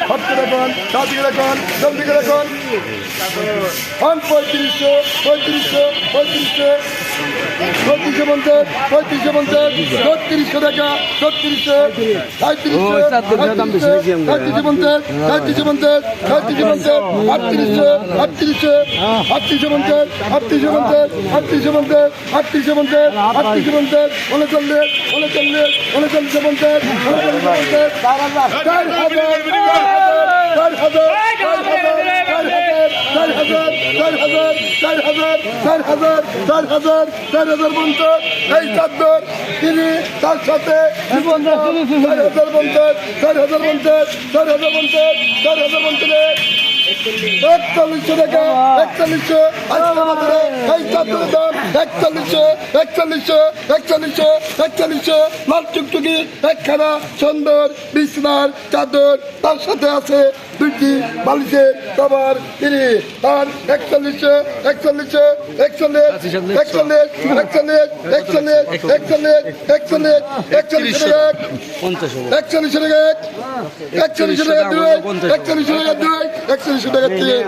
হাত কেটে কন কাজ কেটে কন জলদি কেটে কন পঁয়ত্রিশশো পঁয়ত্রিশশো পঁয়ত্রিশশো পঁয়ত্রিশশো পঞ্চাশ পঁয়ত্রিশশো পঞ্চাশ ছত্রিশশো টাকা ছত্রিশশো সাঁত্রিশশো সাঁত্রিশশো পঞ্চাশ সাঁত্রিশশো পঞ্চাশ সাঁত্রিশশো পঞ্চাশ আটত্রিশশো আটত্রিশশো আটত্রিশশো পঞ্চাশ আটত্রিশশো পঞ্চাশ আটত্রিশশো পঞ্চাশ আটত্রিশশো পঞ্চাশ আটত্রিশশো পঞ্চাশ উনচল্লিশ উনচল্লিশ উনচল্লিশশো পঞ্চাশ উনচল্লিশশো পঞ্চাশ চার হাজার চার হাজার চার হাজার চার হাজার চার হাজার চার হাজার চার হাজার চার হাজার চার হাজার পঞ্চাশ এই চাদ্দর তিনি তার সাথে চার হাজার পঞ্চাশ চার হাজার পঞ্চাশ চার হাজার পঞ্চাশ চার হাজার পঞ্চাশ একচল্লিশশো টাকা একচল্লিশশো। আজকে আমাদের এই চাদ্দর দাম একচল্লিশশো একচল্লিশশো একচল্লিশশো একচল্লিশশো লাল টুকটুকি একখানা সুন্দর বিছনার চাদর তার সাথে আছে দুইটি বালিশের কভার। তিনি তার একচল্লিশশো একচল্লিশশো একচল্লিশ একচল্লিশ একচল্লিশ একচল্লিশ একচল্লিশ একচল্লিশ একচল্লিশ একচল্লিশ টাকা এক একচল্লিশ টাকা দুই একচল্লিশ টাকা দুই একচল্লিশ টাকা তিন।